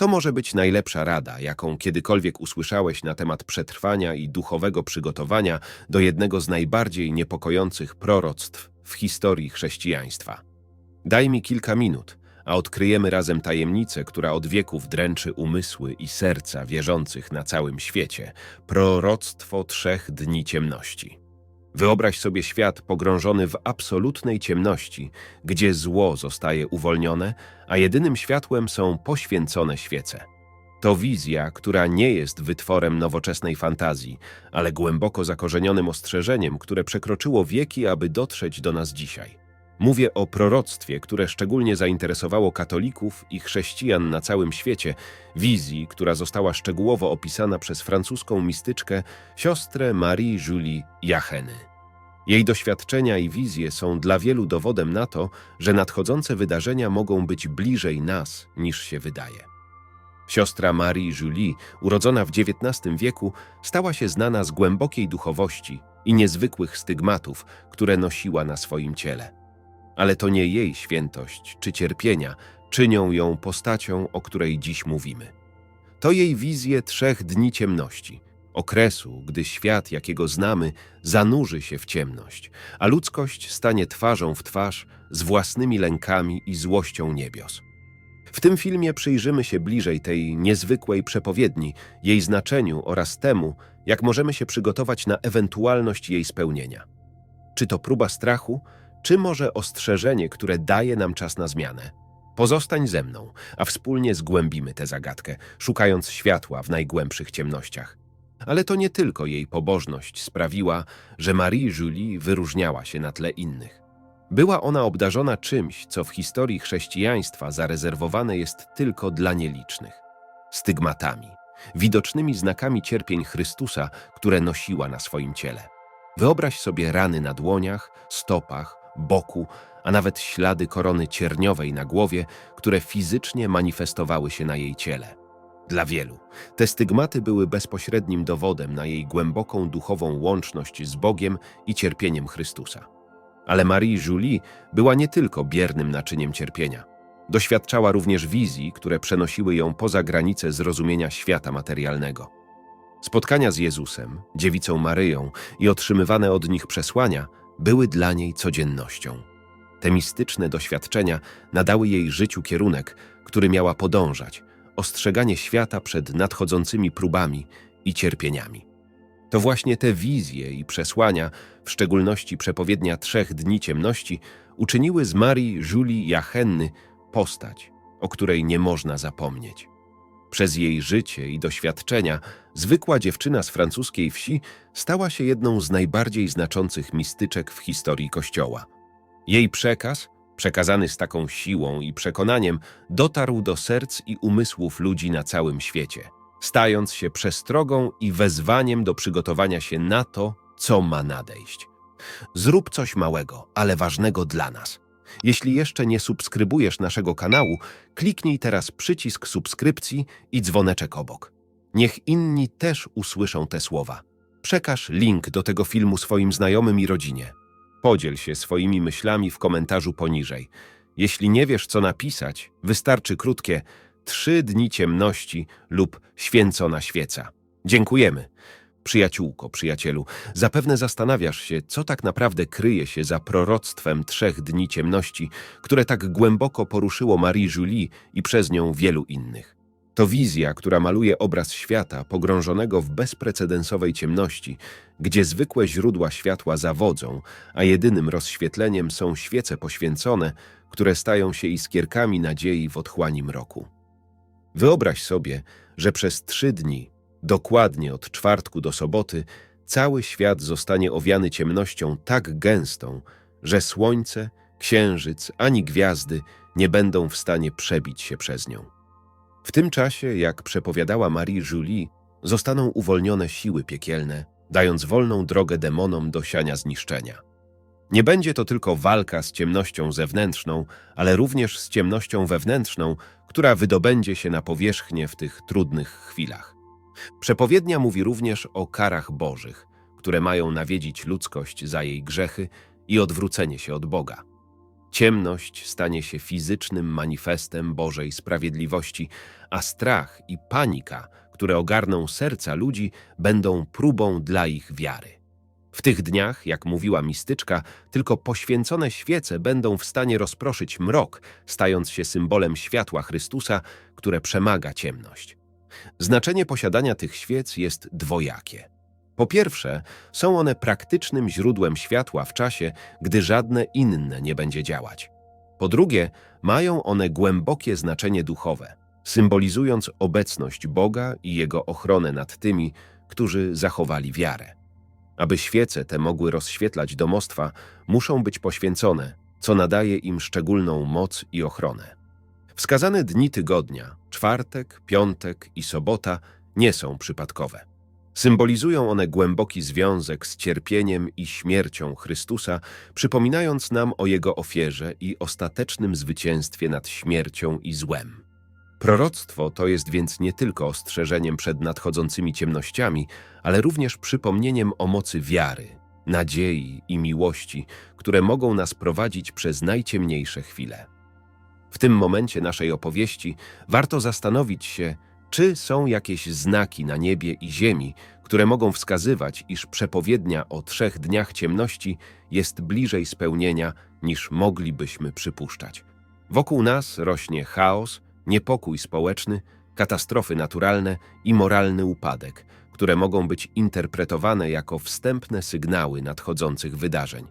To może być najlepsza rada, jaką kiedykolwiek usłyszałeś na temat przetrwania i duchowego przygotowania do jednego z najbardziej niepokojących proroctw w historii chrześcijaństwa. Daj mi kilka minut, a odkryjemy razem tajemnicę, która od wieków dręczy umysły i serca wierzących na całym świecie proroctwo trzech dni ciemności. Wyobraź sobie świat pogrążony w absolutnej ciemności, gdzie zło zostaje uwolnione, a jedynym światłem są poświęcone świece. To wizja, która nie jest wytworem nowoczesnej fantazji, ale głęboko zakorzenionym ostrzeżeniem, które przekroczyło wieki, aby dotrzeć do nas dzisiaj. Mówię o proroctwie, które szczególnie zainteresowało katolików i chrześcijan na całym świecie, wizji, która została szczegółowo opisana przez francuską mistyczkę siostrę Marie-Julie Jacheny. Jej doświadczenia i wizje są dla wielu dowodem na to, że nadchodzące wydarzenia mogą być bliżej nas niż się wydaje. Siostra Marie Julie, urodzona w XIX wieku, stała się znana z głębokiej duchowości i niezwykłych stygmatów, które nosiła na swoim ciele. Ale to nie jej świętość czy cierpienia czynią ją postacią, o której dziś mówimy. To jej wizje trzech dni ciemności, okresu, gdy świat, jakiego znamy, zanurzy się w ciemność, a ludzkość stanie twarzą w twarz z własnymi lękami i złością niebios. W tym filmie przyjrzymy się bliżej tej niezwykłej przepowiedni, jej znaczeniu oraz temu, jak możemy się przygotować na ewentualność jej spełnienia. Czy to próba strachu, czy może ostrzeżenie, które daje nam czas na zmianę? Pozostań ze mną, a wspólnie zgłębimy tę zagadkę, szukając światła w najgłębszych ciemnościach. Ale to nie tylko jej pobożność sprawiła, że Marie-Julie wyróżniała się na tle innych. Była ona obdarzona czymś, co w historii chrześcijaństwa zarezerwowane jest tylko dla nielicznych stygmatami, widocznymi znakami cierpień Chrystusa, które nosiła na swoim ciele. Wyobraź sobie rany na dłoniach, stopach, boku, a nawet ślady korony cierniowej na głowie, które fizycznie manifestowały się na jej ciele. Dla wielu te stygmaty były bezpośrednim dowodem na jej głęboką duchową łączność z Bogiem i cierpieniem Chrystusa. Ale Marie Julie była nie tylko biernym naczyniem cierpienia. Doświadczała również wizji, które przenosiły ją poza granice zrozumienia świata materialnego. Spotkania z Jezusem, dziewicą Maryją i otrzymywane od nich przesłania – były dla niej codziennością. Te mistyczne doświadczenia nadały jej życiu kierunek, który miała podążać, ostrzeganie świata przed nadchodzącymi próbami i cierpieniami. To właśnie te wizje i przesłania, w szczególności przepowiednia trzech dni ciemności, uczyniły z Marii Julie Jachenny postać, o której nie można zapomnieć. Przez jej życie i doświadczenia zwykła dziewczyna z francuskiej wsi stała się jedną z najbardziej znaczących mistyczek w historii Kościoła. Jej przekaz, przekazany z taką siłą i przekonaniem, dotarł do serc i umysłów ludzi na całym świecie, stając się przestrogą i wezwaniem do przygotowania się na to, co ma nadejść. Zrób coś małego, ale ważnego dla nas – jeśli jeszcze nie subskrybujesz naszego kanału, kliknij teraz przycisk subskrypcji i dzwoneczek obok. Niech inni też usłyszą te słowa. Przekaż link do tego filmu swoim znajomym i rodzinie. Podziel się swoimi myślami w komentarzu poniżej. Jeśli nie wiesz, co napisać, wystarczy krótkie trzy dni ciemności lub święcona świeca. Dziękujemy. Przyjaciółko, przyjacielu, zapewne zastanawiasz się, co tak naprawdę kryje się za proroctwem trzech dni ciemności, które tak głęboko poruszyło Marie Julie i przez nią wielu innych. To wizja, która maluje obraz świata pogrążonego w bezprecedensowej ciemności, gdzie zwykłe źródła światła zawodzą, a jedynym rozświetleniem są świece poświęcone, które stają się iskierkami nadziei w otchłani mroku. Wyobraź sobie, że przez trzy dni Dokładnie od czwartku do soboty cały świat zostanie owiany ciemnością tak gęstą, że słońce, księżyc ani gwiazdy nie będą w stanie przebić się przez nią. W tym czasie, jak przepowiadała Marie Julie, zostaną uwolnione siły piekielne, dając wolną drogę demonom do siania zniszczenia. Nie będzie to tylko walka z ciemnością zewnętrzną, ale również z ciemnością wewnętrzną, która wydobędzie się na powierzchnię w tych trudnych chwilach. Przepowiednia mówi również o karach bożych, które mają nawiedzić ludzkość za jej grzechy i odwrócenie się od Boga. Ciemność stanie się fizycznym manifestem Bożej sprawiedliwości, a strach i panika, które ogarną serca ludzi, będą próbą dla ich wiary. W tych dniach, jak mówiła mistyczka, tylko poświęcone świece będą w stanie rozproszyć mrok, stając się symbolem światła Chrystusa, które przemaga ciemność. Znaczenie posiadania tych świec jest dwojakie. Po pierwsze, są one praktycznym źródłem światła w czasie, gdy żadne inne nie będzie działać. Po drugie, mają one głębokie znaczenie duchowe, symbolizując obecność Boga i Jego ochronę nad tymi, którzy zachowali wiarę. Aby świece te mogły rozświetlać domostwa, muszą być poświęcone, co nadaje im szczególną moc i ochronę. Wskazane dni tygodnia, czwartek, piątek i sobota, nie są przypadkowe. Symbolizują one głęboki związek z cierpieniem i śmiercią Chrystusa, przypominając nam o Jego ofierze i ostatecznym zwycięstwie nad śmiercią i złem. Proroctwo to jest więc nie tylko ostrzeżeniem przed nadchodzącymi ciemnościami, ale również przypomnieniem o mocy wiary, nadziei i miłości, które mogą nas prowadzić przez najciemniejsze chwile. W tym momencie naszej opowieści warto zastanowić się, czy są jakieś znaki na niebie i ziemi, które mogą wskazywać, iż przepowiednia o trzech dniach ciemności jest bliżej spełnienia, niż moglibyśmy przypuszczać. Wokół nas rośnie chaos, niepokój społeczny, katastrofy naturalne i moralny upadek, które mogą być interpretowane jako wstępne sygnały nadchodzących wydarzeń.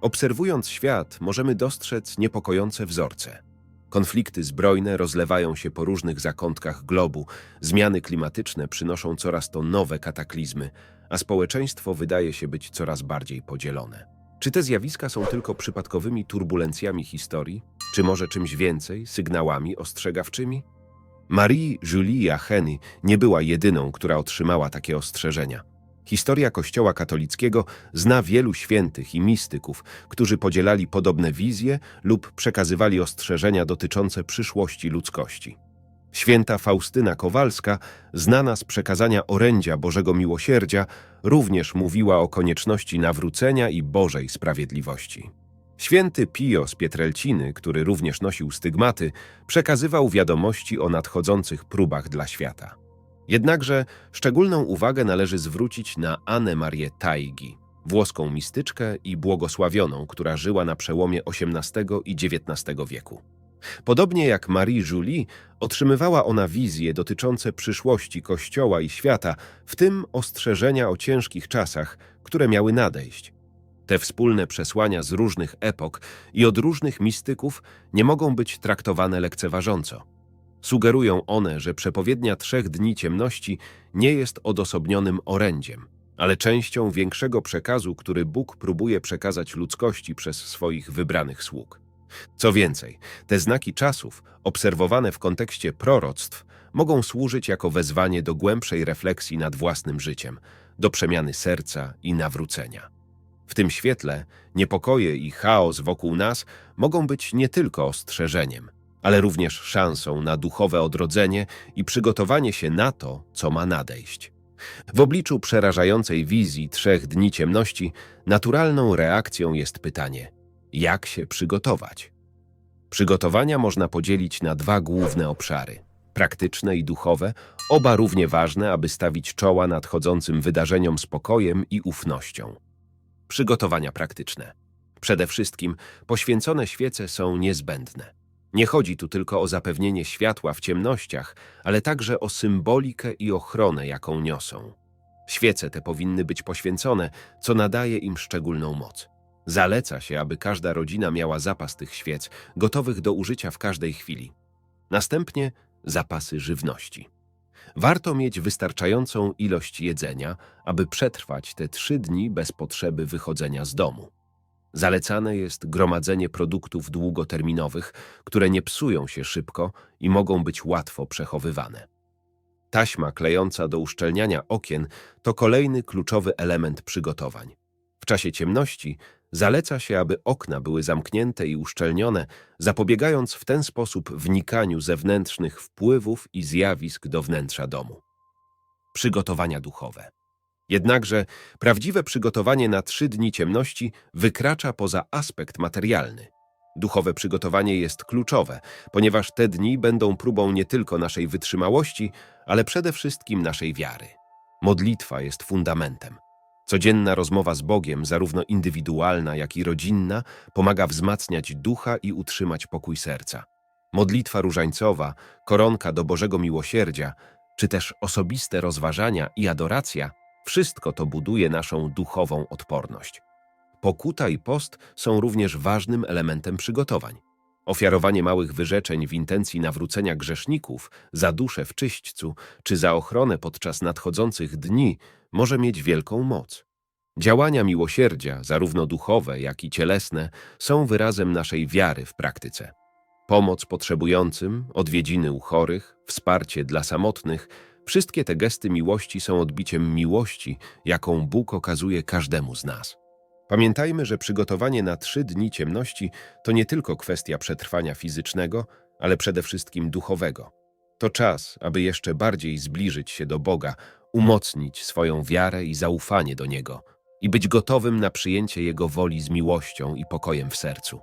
Obserwując świat, możemy dostrzec niepokojące wzorce. Konflikty zbrojne rozlewają się po różnych zakątkach globu, zmiany klimatyczne przynoszą coraz to nowe kataklizmy, a społeczeństwo wydaje się być coraz bardziej podzielone. Czy te zjawiska są tylko przypadkowymi turbulencjami historii, czy może czymś więcej, sygnałami ostrzegawczymi? Marie Julia Henny nie była jedyną, która otrzymała takie ostrzeżenia. Historia Kościoła katolickiego zna wielu świętych i mistyków, którzy podzielali podobne wizje lub przekazywali ostrzeżenia dotyczące przyszłości ludzkości. Święta Faustyna Kowalska, znana z przekazania orędzia Bożego Miłosierdzia, również mówiła o konieczności nawrócenia i Bożej sprawiedliwości. Święty Pio z Pietrelciny, który również nosił stygmaty, przekazywał wiadomości o nadchodzących próbach dla świata. Jednakże szczególną uwagę należy zwrócić na Annę Marię Taigi, włoską mistyczkę i błogosławioną, która żyła na przełomie XVIII i XIX wieku. Podobnie jak Marie Julie, otrzymywała ona wizje dotyczące przyszłości Kościoła i świata, w tym ostrzeżenia o ciężkich czasach, które miały nadejść. Te wspólne przesłania z różnych epok i od różnych mistyków nie mogą być traktowane lekceważąco. Sugerują one, że przepowiednia trzech dni ciemności nie jest odosobnionym orędziem, ale częścią większego przekazu, który Bóg próbuje przekazać ludzkości przez swoich wybranych sług. Co więcej, te znaki czasów, obserwowane w kontekście proroctw, mogą służyć jako wezwanie do głębszej refleksji nad własnym życiem, do przemiany serca i nawrócenia. W tym świetle niepokoje i chaos wokół nas mogą być nie tylko ostrzeżeniem – ale również szansą na duchowe odrodzenie i przygotowanie się na to, co ma nadejść. W obliczu przerażającej wizji trzech dni ciemności, naturalną reakcją jest pytanie: jak się przygotować? Przygotowania można podzielić na dwa główne obszary praktyczne i duchowe, oba równie ważne, aby stawić czoła nadchodzącym wydarzeniom spokojem i ufnością. Przygotowania praktyczne. Przede wszystkim poświęcone świece są niezbędne. Nie chodzi tu tylko o zapewnienie światła w ciemnościach, ale także o symbolikę i ochronę, jaką niosą. Świece te powinny być poświęcone, co nadaje im szczególną moc. Zaleca się, aby każda rodzina miała zapas tych świec, gotowych do użycia w każdej chwili. Następnie zapasy żywności. Warto mieć wystarczającą ilość jedzenia, aby przetrwać te trzy dni bez potrzeby wychodzenia z domu. Zalecane jest gromadzenie produktów długoterminowych, które nie psują się szybko i mogą być łatwo przechowywane. Taśma klejąca do uszczelniania okien to kolejny kluczowy element przygotowań. W czasie ciemności zaleca się, aby okna były zamknięte i uszczelnione, zapobiegając w ten sposób wnikaniu zewnętrznych wpływów i zjawisk do wnętrza domu. Przygotowania duchowe. Jednakże prawdziwe przygotowanie na trzy dni ciemności wykracza poza aspekt materialny. Duchowe przygotowanie jest kluczowe, ponieważ te dni będą próbą nie tylko naszej wytrzymałości, ale przede wszystkim naszej wiary. Modlitwa jest fundamentem. Codzienna rozmowa z Bogiem, zarówno indywidualna, jak i rodzinna, pomaga wzmacniać ducha i utrzymać pokój serca. Modlitwa różańcowa, koronka do Bożego Miłosierdzia, czy też osobiste rozważania i adoracja, wszystko to buduje naszą duchową odporność. Pokuta i post są również ważnym elementem przygotowań. Ofiarowanie małych wyrzeczeń w intencji nawrócenia grzeszników za duszę w czyśćcu czy za ochronę podczas nadchodzących dni może mieć wielką moc. Działania miłosierdzia, zarówno duchowe, jak i cielesne, są wyrazem naszej wiary w praktyce. Pomoc potrzebującym, odwiedziny u chorych, wsparcie dla samotnych wszystkie te gesty miłości są odbiciem miłości, jaką Bóg okazuje każdemu z nas. Pamiętajmy, że przygotowanie na trzy dni ciemności to nie tylko kwestia przetrwania fizycznego, ale przede wszystkim duchowego. To czas, aby jeszcze bardziej zbliżyć się do Boga, umocnić swoją wiarę i zaufanie do Niego i być gotowym na przyjęcie Jego woli z miłością i pokojem w sercu.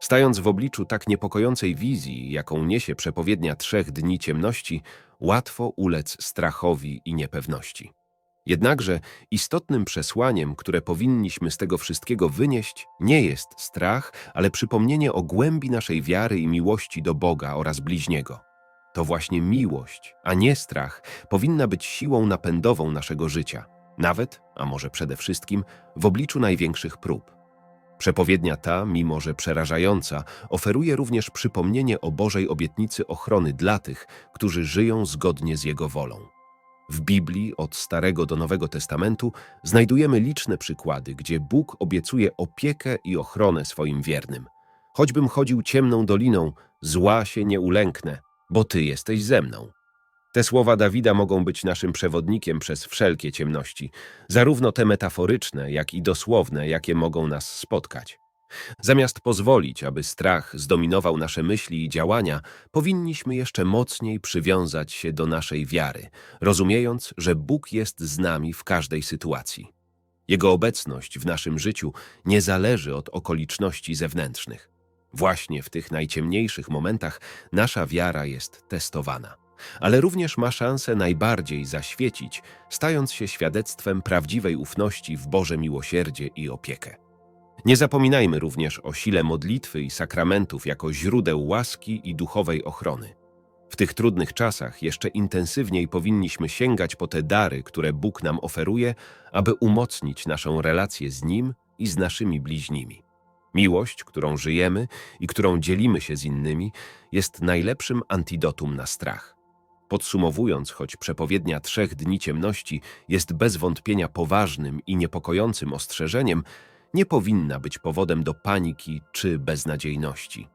Stając w obliczu tak niepokojącej wizji, jaką niesie przepowiednia trzech dni ciemności, łatwo ulec strachowi i niepewności. Jednakże istotnym przesłaniem, które powinniśmy z tego wszystkiego wynieść, nie jest strach, ale przypomnienie o głębi naszej wiary i miłości do Boga oraz bliźniego. To właśnie miłość, a nie strach, powinna być siłą napędową naszego życia, nawet, a może przede wszystkim, w obliczu największych prób. Przepowiednia ta, mimo że przerażająca, oferuje również przypomnienie o Bożej obietnicy ochrony dla tych, którzy żyją zgodnie z Jego wolą. W Biblii od Starego do Nowego Testamentu znajdujemy liczne przykłady, gdzie Bóg obiecuje opiekę i ochronę swoim wiernym. Choćbym chodził ciemną doliną, zła się nie ulęknę, bo Ty jesteś ze mną. Te słowa Dawida mogą być naszym przewodnikiem przez wszelkie ciemności, zarówno te metaforyczne, jak i dosłowne, jakie mogą nas spotkać. Zamiast pozwolić, aby strach zdominował nasze myśli i działania, powinniśmy jeszcze mocniej przywiązać się do naszej wiary, rozumiejąc, że Bóg jest z nami w każdej sytuacji. Jego obecność w naszym życiu nie zależy od okoliczności zewnętrznych. Właśnie w tych najciemniejszych momentach nasza wiara jest testowana, ale również ma szansę najbardziej zaświecić, stając się świadectwem prawdziwej ufności w Boże miłosierdzie i opiekę. Nie zapominajmy również o sile modlitwy i sakramentów jako źródeł łaski i duchowej ochrony. W tych trudnych czasach jeszcze intensywniej powinniśmy sięgać po te dary, które Bóg nam oferuje, aby umocnić naszą relację z Nim i z naszymi bliźnimi. Miłość, którą żyjemy i którą dzielimy się z innymi, jest najlepszym antidotum na strach. Podsumowując, choć przepowiednia trzech dni ciemności jest bez wątpienia poważnym i niepokojącym ostrzeżeniem, nie powinna być powodem do paniki czy beznadziejności.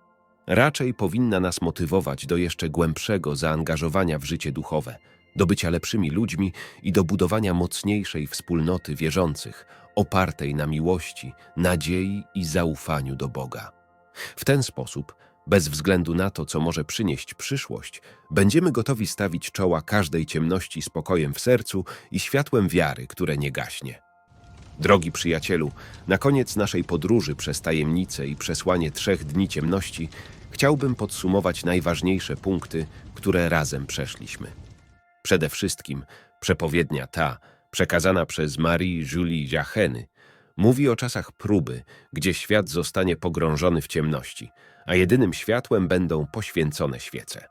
Raczej powinna nas motywować do jeszcze głębszego zaangażowania w życie duchowe, do bycia lepszymi ludźmi i do budowania mocniejszej wspólnoty wierzących, opartej na miłości, nadziei i zaufaniu do Boga. W ten sposób, bez względu na to, co może przynieść przyszłość, będziemy gotowi stawić czoła każdej ciemności spokojem w sercu i światłem wiary, które nie gaśnie. Drogi przyjacielu, na koniec naszej podróży przez tajemnice i przesłanie trzech dni ciemności chciałbym podsumować najważniejsze punkty, które razem przeszliśmy. Przede wszystkim przepowiednia ta, przekazana przez Marie-Julie Jacheny, mówi o czasach próby, gdzie świat zostanie pogrążony w ciemności, a jedynym światłem będą poświęcone świece.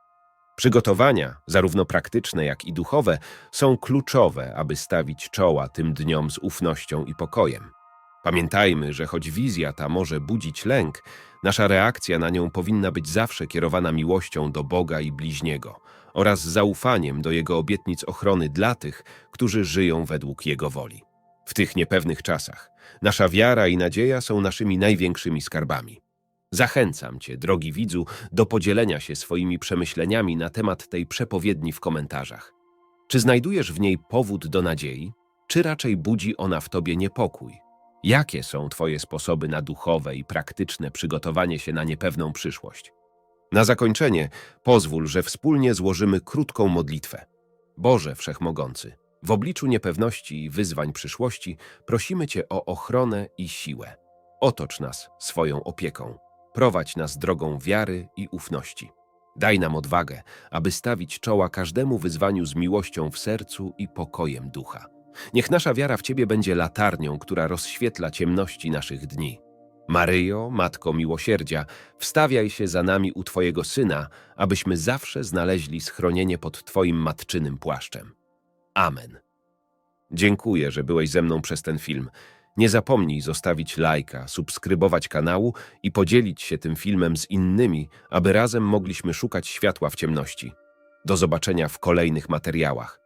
Przygotowania, zarówno praktyczne, jak i duchowe, są kluczowe, aby stawić czoła tym dniom z ufnością i pokojem. Pamiętajmy, że choć wizja ta może budzić lęk, nasza reakcja na nią powinna być zawsze kierowana miłością do Boga i bliźniego oraz zaufaniem do Jego obietnic ochrony dla tych, którzy żyją według Jego woli. W tych niepewnych czasach nasza wiara i nadzieja są naszymi największymi skarbami. Zachęcam Cię, drogi widzu, do podzielenia się swoimi przemyśleniami na temat tej przepowiedni w komentarzach. Czy znajdujesz w niej powód do nadziei, czy raczej budzi ona w Tobie niepokój? Jakie są Twoje sposoby na duchowe i praktyczne przygotowanie się na niepewną przyszłość? Na zakończenie pozwól, że wspólnie złożymy krótką modlitwę. Boże Wszechmogący, w obliczu niepewności i wyzwań przyszłości prosimy Cię o ochronę i siłę. Otocz nas swoją opieką. Prowadź nas drogą wiary i ufności. Daj nam odwagę, aby stawić czoła każdemu wyzwaniu z miłością w sercu i pokojem ducha. Niech nasza wiara w Ciebie będzie latarnią, która rozświetla ciemności naszych dni. Maryjo, Matko Miłosierdzia, wstawiaj się za nami u Twojego Syna, abyśmy zawsze znaleźli schronienie pod Twoim matczynym płaszczem. Amen. Dziękuję, że byłeś ze mną przez ten film. Nie zapomnij zostawić lajka, subskrybować kanału i podzielić się tym filmem z innymi, aby razem mogliśmy szukać światła w ciemności. Do zobaczenia w kolejnych materiałach.